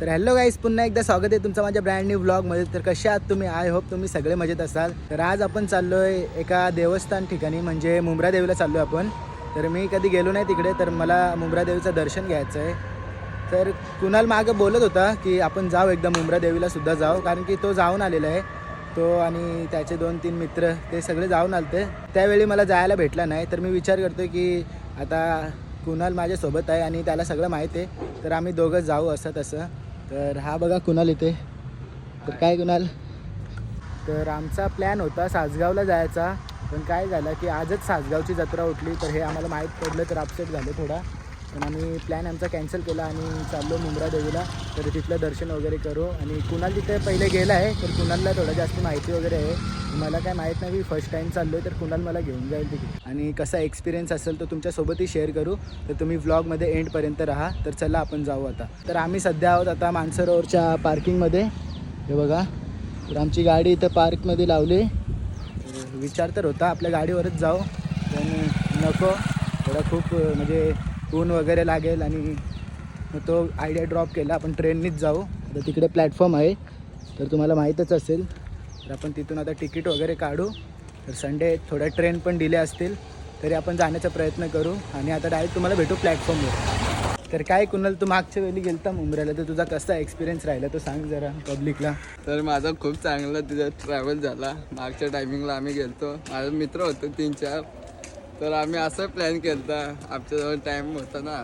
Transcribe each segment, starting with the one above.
तर हॅलो गाईस पुन्हा एकदा स्वागत आहे तुमचं माझ्या ब्रँड न्यू ब्लॉगमध्ये तर कसे आहात तुम्ही? आय होप तुम्ही सगळे मजेत असाल. तर आज आपण चाललोय एका देवस्थान ठिकाणी म्हणजे मुंब्रा देवीला चाललोय आपण. तर मी कधी गेलो नाही तिकडे तर मला मुंब्रा देवीचं दर्शन घ्यायचं आहे तर कुणाल मागं बोलत होता की आपण जाऊ एकदा मुंब्रा देवीला सुद्धा जाऊ कारण की तो जाऊन आलेला आहे. तो आणि त्याचे दोन तीन मित्र ते सगळे जाऊन आलते. त्यावेळी मला जायला भेटला नाही. तर मी विचार करतो की आता कुणाल माझ्यासोबत आहे आणि त्याला सगळं माहीत आहे. तर आम्ही दोघं जाऊ असं तसं. तर हा बघा कुणाल इथे. तर काय कुणाल? तर आमचा प्लॅन होता सासगावला जायचा पण काय झालं की आजच सासगावची जत्रा उठली तर हे आम्हाला माहीत पडलं तर अपसेट झालं थोडा. पण आम्ही प्लॅन आमचा कॅन्सल केला आणि चाललो मुंब्रा देवीला तर तिथलं दर्शन वगैरे करू. आणि कुणाल तिथे पहिले गेला आहे तर कुणालला थोडं जास्त माहिती वगैरे आहे. मला काय माहीत नाही मी फर्स्ट टाईम चाललो आहे तर कुणाल मला घेऊन जाईल तिथे आणि कसा एक्सपिरियन्स असेल तो तुमच्यासोबतही शेअर करू. तर तुम्ही व्लॉगमध्ये एंडपर्यंत राहा. तर चला आपण जाऊ आता. तर आम्ही सध्या आहोत आता मानसरोवरच्या पार्किंगमध्ये हे बघा. तर आमची गाडी इथं पार्कमध्ये लावली. विचार तर होता आपल्या गाडीवरच जाऊ. पण नको. थोडा खूप म्हणजे ऊन वगैरे लागेल आणि मग तो आयडिया ड्रॉप केला. आपण ट्रेननीच जाऊ. आता तिकडे प्लॅटफॉर्म आहे. तर तुम्हाला माहीतच असेल. तर आपण तिथून आता तिकीट वगैरे काढू. तर संडे थोड्या ट्रेन पण डिले असतील. तरी आपण जाण्याचा प्रयत्न करू. आणि आता डायरेक्ट तुम्हाला भेटू प्लॅटफॉर्मवर तर काय कुणाल तू मागच्या वेळी गेलता मुंबईला तर तुझा कसा एक्सपिरियन्स राहिला? तो सांग जरा पब्लिकला तर माझा खूप चांगला तिथं ट्रॅव्हल झाला. मागच्या टायमिंगला आम्ही गेलतो. माझे मित्र होते तीन चार तर आम्ही असं प्लॅन केलता. आमच्याजवळ टाईम होता ना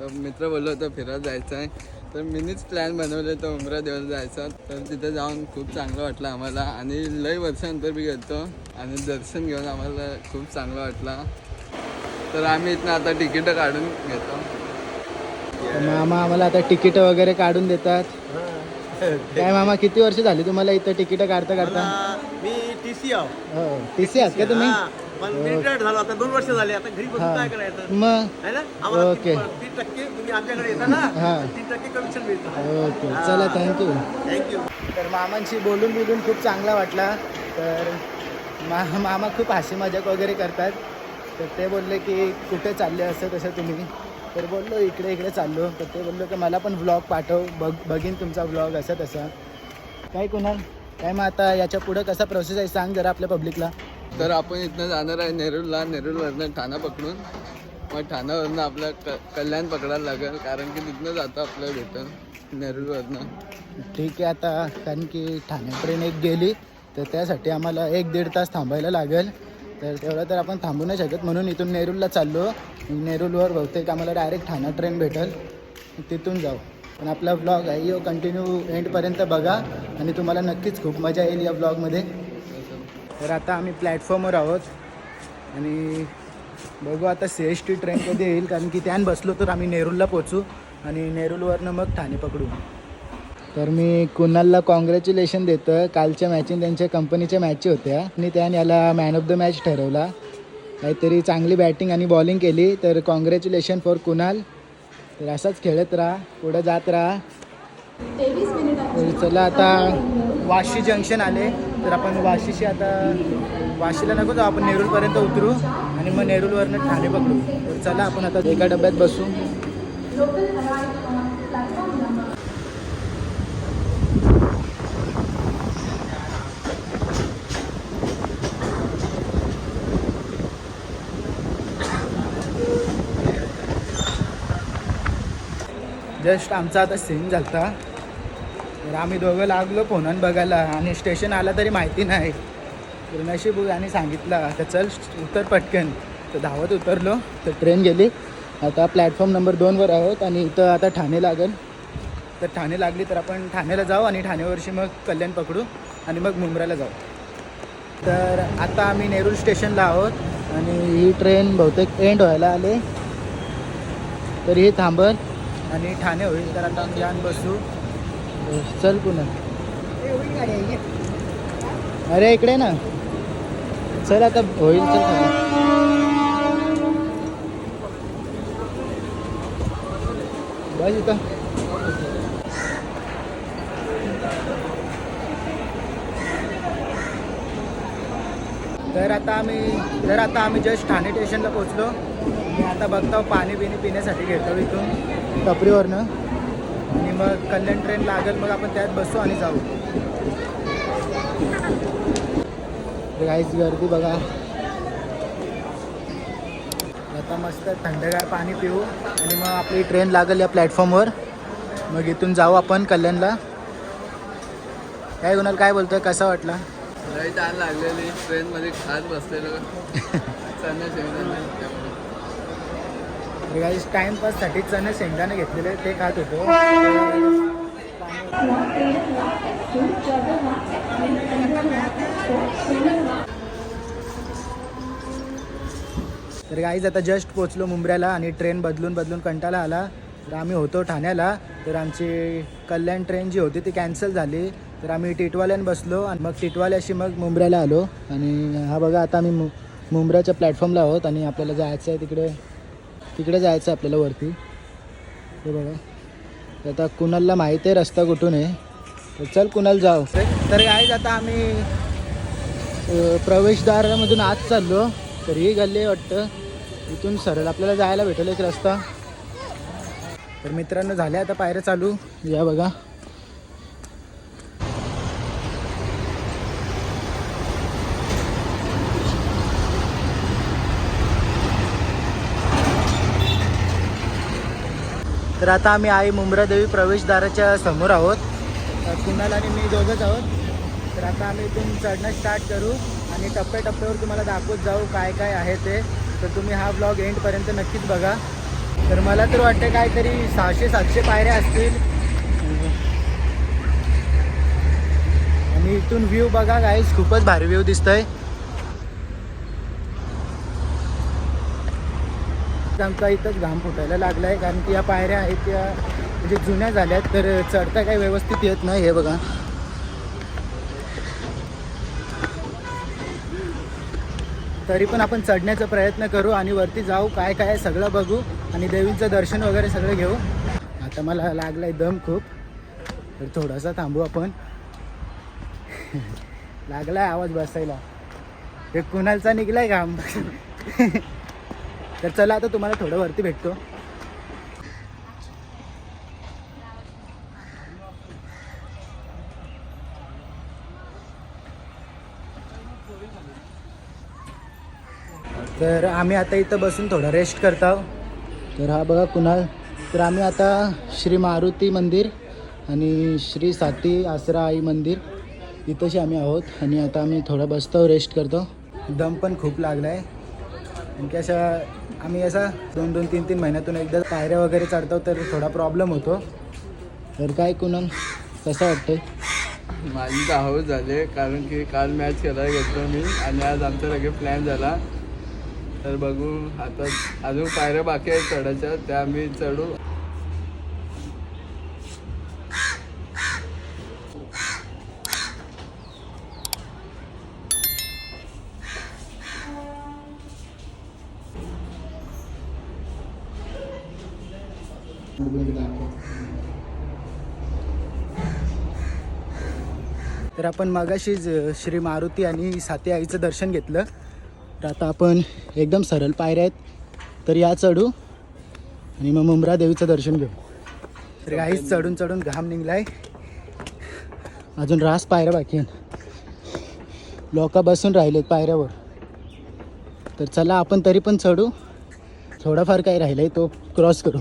तर मित्र बोललो होतं फिरत जायचं आहे. तर मीनीच प्लॅन बनवलं तर उमरा देवाला जायचा. तर तिथे जाऊन खूप चांगलं वाटलं आम्हाला. आणि लई वर्षानंतर बी गेलतो. आणि दर्शन घेऊन आम्हाला खूप चांगलं वाटलं. तर आम्ही इथनं आता तिकीटं काढून घेतो. मामा आम्हाला आता तिकीटं वगैरे काढून देतात. काय मामा किती वर्ष झाली तुम्हाला इथं तिकीटं काढता काढता? मी टी सी आहो. हो टी सी आहात का तुम्ही? हा, पण मी रिटायर्ड झालो आता दोन वर्ष झाले आता घरी बसून काय करायचं? मग? है ना? आम्हाला ओके. तीन तीन टक्के तुम्ही आमच्याकडे येता ना हा. तीन टक्के कमिशन मिळतं. ओके. चला थँक्यू थँक्यू तर मामांशी बोलून बोलून खूप चांगला वाटला. तर मा मामा खूप हसी मजाक वगैरे करतात. तर ते बोलले की कुठे चालले असं तसं तुम्ही? तर बोललो इकडे इकडे चाललो. तर ते बोललो की मला पण व्लॉग पाठव बघ बघीन तुमचा व्लॉग असं तसं काय कुणाल? काय मग आता याच्या पुढं कसा प्रोसेस आहे सांग जरा आपल्या पब्लिकला तर आपण इथनं जाणार आहे नेरूरला. नेरूरवरनं ठाणा पकडून. मग ठाण्यावरनं आपलं क कल्याण पकडायला लागेल. कारण की तिथनं जातं आपलं भेटल नेरूरवरनं. ठीक आहे आता. कारण की ठाणे ट्रेन एक गेली तर त्यासाठी आम्हाला एक दीड तास थांबायला लागेल. तर तेवढं तर आपण थांबू नाही शकत. म्हणून इथून नेरूरला चाललो. नेरूरवर बहुतेक आम्हाला डायरेक्ट ठाणा ट्रेन भेटेल. तिथून जाऊ. पण आपला ब्लॉग आहे यो कंटिन्यू एंडपर्यंत बघा आणि तुम्हाला नक्कीच खूप मजा येईल या ब्लॉगमध्ये तर आता आम्ही प्लॅटफॉर्मवर आहोत आणि बघू आता सी एस टी ट्रेन कधी येईल कारण की त्यान बसलो तर आम्ही नेरूलला पोचू आणि नेरूलवरनं मग ठाणे पकडू. तर मी कुणालला कॉंग्रॅच्युलेशन देतं कालच्या मॅचिंग त्यांच्या कंपनीच्या मॅची होत्या आणि त्याने याला मॅन ऑफ द मॅच ठरवला. काहीतरी चांगली बॅटिंग आणि बॉलिंग केली तर कॉंग्रॅच्युलेशन फॉर कुणाल. तर असाच खेळत राहा पुढं जात राहा. तर चला आता वाशी जंक्शन आले. तर आपण वाशीशी आता वाशीला नको जाऊ आपण नेरूरपर्यंत उतरू आणि मग नेरूरवरनं ठाणे पकडू. तर चला आपण आता एका डब्यात बसू. जस्ट आमचा आता सीन झालता. तर आम्ही दोघं लागलो फोनान बघायला आणि स्टेशन आला तरी माहिती नाही. तर नशीब आणि सांगितलं तर चल उतर पटकन. तर धावत उतरलो तर ट्रेन गेली. आता प्लॅटफॉर्म नंबर दोनवर आहोत आणि इथं आता ठाणे लागेल. तर ठाणे लागली तर आपण ठाण्याला जाऊ आणि ठाणेवरशी मग कल्याण पकडू आणि मग मुंब्राला जाऊ. तर आता आम्ही नेरूळ स्टेशनला आहोत आणि ही ट्रेन बहुतेक एंड व्हायला आले. तर ही थांबत आणि ठाणे होईल तर आता आम्ही यान बसू. चल पुन्हा. अरे इकडे ना. चल आता होईल चल बस इथं. तर आता आम्ही तर आता आम्ही जस्ट ठाणे स्टेशनला पोचलो मी आता बघतो पाणी बिणी पिण्यासाठी घेतो इथून टपरीवरनं. आणि मग कल्याण ट्रेन लागेल मग आपण त्यात बसू आणि जाऊ. काहीच गर्दी बघा. आता मस्त थंडगार पाणी पिऊ. आणि मग आपली ट्रेन लागेल या प्लॅटफॉर्मवर मग इथून जाऊ आपण कल्याणला. काय कुणाल काय बोलतोय? कसा वाटला? लई छान लागलेली. ट्रेनमध्ये खात बसलेलो. चणे शेंगदाणे त्यामुळे. टाइमपाससाठी चणे शेंगदाणे घेतलेले ते खात होतो. तर गाईज आता जस्ट पोचलो मुंबऱ्याला आणि ट्रेन बदलून बदलून कंटाळा आला. तर आम्ही होतो ठाण्याला. तर आमची कल्याण ट्रेन जी होती ती कॅन्सल झाली. तर आम्ही टिटवाल्यान बसलो आणि मग टिटवाल्याशी मग मुंब्र्याला आलो. आणि हा बघा आता आम्ही मु मुंबऱ्याच्या प्लॅटफॉर्मला आहोत आणि आपल्याला जायचं आहे तिकडे. तिकडे जायचं आहे आपल्याला वरती. हे बघा. तर आता कुणालला माहिती आहे रस्ता कुठून आहे. तर चल कुणाल जाऊ. तर गाईज आता आम्ही प्रवेशद्वारामधून आत चाललो. तर ही गल्ली आहे वाटतं. इथून सरळ आपल्याला जायला भेटेल एक रस्ता. तर मित्रांनो झाल्या आता पायऱ्या चालू. या बघा. तर आता आम्ही आई मुंब्रादेवी प्रवेशद्वाराच्या समोर आहोत. कुणाल आणि मी दोघंच आहोत. तर आता आम्ही इथून चढणं स्टार्ट करू आणि टप्प्याटप्प्यावर तुम्हाला दाखवत जाऊ काय काय आहे ते. तर तुम्ही हा ब्लॉग एंडपर्यंत नक्कीच बघा. तर मला तर वाटतं काहीतरी सहाशे सातशे पायऱ्या असतील. आणि इथून व्ह्यू बघा गाईस खूपच भारी व्ह्यू दिसतंय. आमचा इथंच घाम फुटायला लागला आहे कारण की या पायऱ्या आहेत त्या म्हणजे जुन्या झाल्यात तर चढता काही व्यवस्थित येत नाही हे बघा. तरी पण आपण चढण्याचा प्रयत्न करू आणि वरती जाऊ काय काय आहे सगळं बघू आणि देवींचं दर्शन वगैरे सगळं घेऊ. आता मला लागलाय दम खूप तर थोडासा थांबू आपण. लागलाय आवाज बसायला. हे कुणालचा निघलाय घाम? तर चला आता तुम्हाला थोडं वरती भेटतो. तर आम्ही आता इथं बसून थोडं रेस्ट करत. आहोत तर हा बघा कुणाल. तर आम्ही आता श्री मारुती मंदिर आणि श्री साती आसरा आई मंदिर इथंशी आम्ही आहोत आणि आता आम्ही थोडं बसतो रेस्ट करतो. दम पण खूप लागला आहे आणखी अशा आम्ही असा दोन दोन तीन तीन महिन्यातून एकदा पायऱ्या वगैरे चढतो तर थोडा प्रॉब्लेम होतो. तर काय कुणाल कसं वाटतंय? माझी तर हवं झाले कारण की काल मॅच खेळायला घेतलो मी आणि आज आमचा लगेच प्लॅन झाला. तर बघू आता अजून पायऱ्या बाकी आहेत चढायच्या त्या आम्ही चढू. तर आपण मगाशीच श्री मारुती आणि साते आईचं दर्शन घेतलं. तर आता आपण एकदम सरळ पायऱ्या आहेत तर या चढू आणि मग मुंब्रा देवीचं दर्शन घेऊ. तर काहीच चढून चढून घाम निघलाय. अजून रास पायऱ्या बाकी आहेत. लोक बसून राहिलेत पायऱ्यावर. तर चला आपण तरी पण चढू. थोडाफार काही राहिलं तो क्रॉस करू.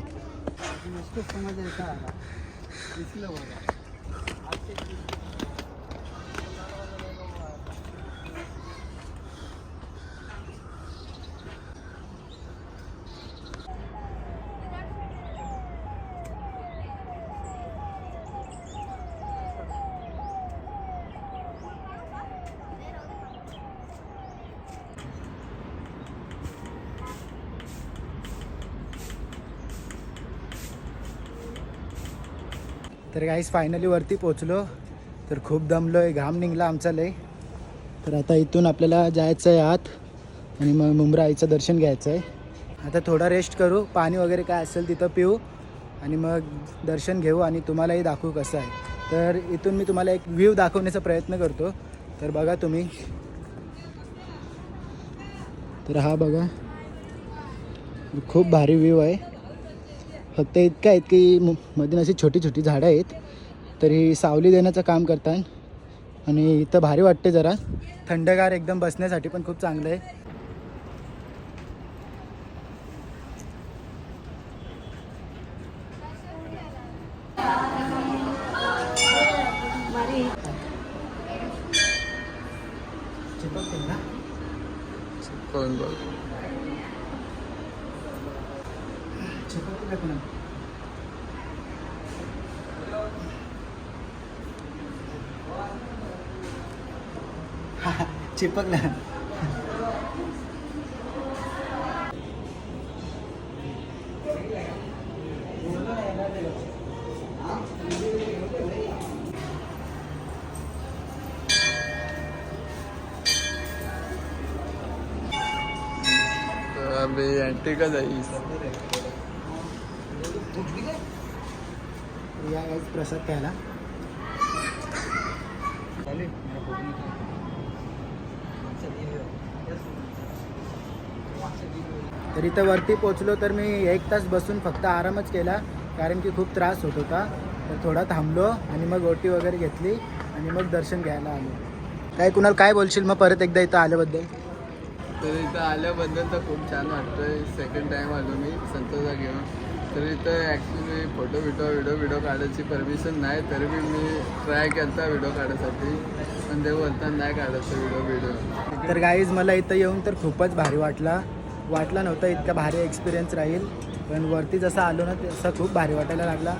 तर काहीच फायनली वरती पोचलो तर खूप दमलो आहे घाम निघला आमचा लय. तर आता इथून आपल्याला जायचं आहे आत आणि मग मुंब्रा आईचं दर्शन घ्यायचं आहे आता थोडा रेस्ट करू पाणी वगैरे काय असेल तिथं पिऊ आणि मग दर्शन घेऊ आणि तुम्हालाही दाखवू कसं आहे. तर इथून मी तुम्हाला एक व्ह्यू दाखवण्याचा प्रयत्न करतो. तर बघा तुम्ही. तर हा बघा. खूप भारी व्ह्यू आहे. फक्त इतकं आहेत की म- मधून अशी छोटी छोटी झाडं आहेत तर ही सावली देण्याचं काम करतात आणि इथं भारी वाटते जरा. थंडगार एकदम बसण्यासाठी पण खूप चांगलं आहे. बघ चिपकला अबे अँटी का जाईस या गाईज प्रसाद प्यायला. तर इथं वरती पोचलो तर मी एक तास बसून फक्त आरामच केला कारण की खूप त्रास होत होता. तर थोडा थांबलो आणि मग ओटी वगैरे घेतली आणि मग दर्शन घ्यायला आलो. काय कुणाल काय बोलशील मग परत एकदा इथं आल्याबद्दल? तर इथं आल्याबद्दल तर खूप छान वाटतंय. सेकंड टाइम आलो मी संतोषा घेऊन. तर इथं ॲक्च्युली फोटो बिटो व्हिडिओ व्हिडिओ काढायची परमिशन नाही तरी बी मी ट्राय केला व्हिडिओ काढायसाठी. पण ते बोलतात नाही काढायचं व्हिडिओ व्हिडिओ तर गाईज मला इथं येऊन तर खूपच भारी वाटला. वाटला नव्हता इतका भारी एक्सपिरियन्स राहील. पण वरती जसं आलो ना तसं खूप भारी वाटायला लागला.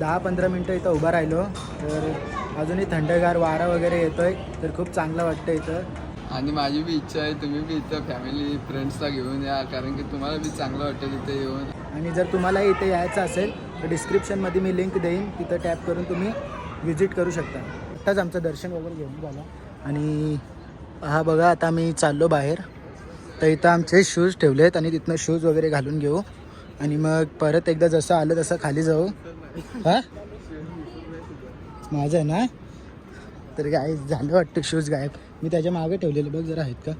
दहा पंधरा मिनटं इथं उभा राहिलो. तर अजूनही थंडगार वारा वगैरे येतोय. तर खूप चांगलं वाटतं इथं. आणि माझी बी इच्छा आहे तुम्ही बी इथं फॅमिली फ्रेंड्सला घेऊन या. कारण की तुम्हाला बी चांगलं वाटेल इथे येऊन. आणि जर तुम्हालाही इथे यायचं असेल तर डिस्क्रिप्शनमध्ये मी लिंक देईन. तिथं टॅप करून तुम्ही व्हिजिट करू शकता. आत्ताच आमचं दर्शन वगैरे घेऊन झालं. आणि हा बघा आता मी चाललो बाहेर. तर इथं आमचे शूज ठेवले आहेत आणि तिथनं शूज वगैरे घालून घेऊ. आणि मग परत एकदा जसं आलं तसं खाली जाऊ. हा? माझं आहे ना? तर काय झालं वाटतं शूज गायब. मी त्याच्यामागे ठेवलेले बघ जरा आहेत का?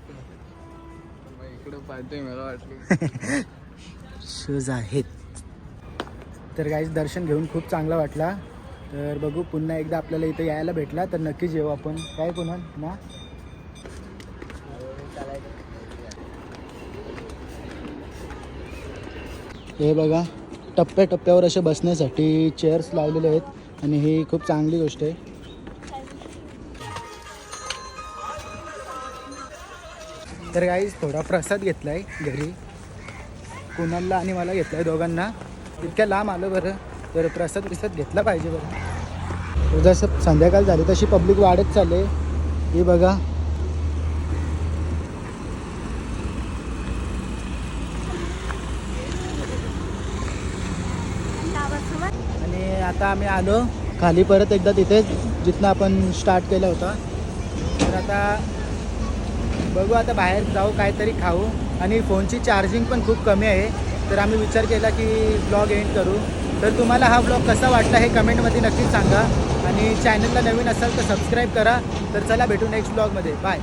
शूज आहेत. तर गाईज दर्शन घेऊन खूप चांगला वाटला. तर बघू पुन्हा एकदा आपल्याला इथं यायला भेटला तर नक्कीच येऊ आपण. काय पुन्हा? ना? हे बघा टप्प्या टप्प्यावर असे बसण्यासाठी चेअर्स लावलेले आहेत आणि ही खूप चांगली गोष्ट आहे. तर गाईज थोडा प्रसाद घेतला आहे घरी. कुणालला आणि मला घेतलं आहे दोघांना. इतक्या लांब आलो बरं. तर प्रसाद प्रसाद घेतला पाहिजे बरं. जसं संध्याकाळ झाली तशी पब्लिक वाढत चालले. ही बघा. आणि आता आम्ही आलो. खाली परत एकदा तिथेच जिथनं आपण स्टार्ट केला होता. तर आता बघू आता बाहेर जाऊ काहीतरी खाऊ. आणि फोनची चार्जिंग पण खूप कमी आहे. तर आम्ही विचार केला की ब्लॉग एंड करू. तर तुम्हाला हा ब्लॉग कसा वाटला हे कमेंटमध्ये नक्कीच सांगा. आणि चॅनलला नवीन असाल तर सबस्क्राईब करा. तर चला भेटू नेक्स्ट ब्लॉगमध्ये. बाय.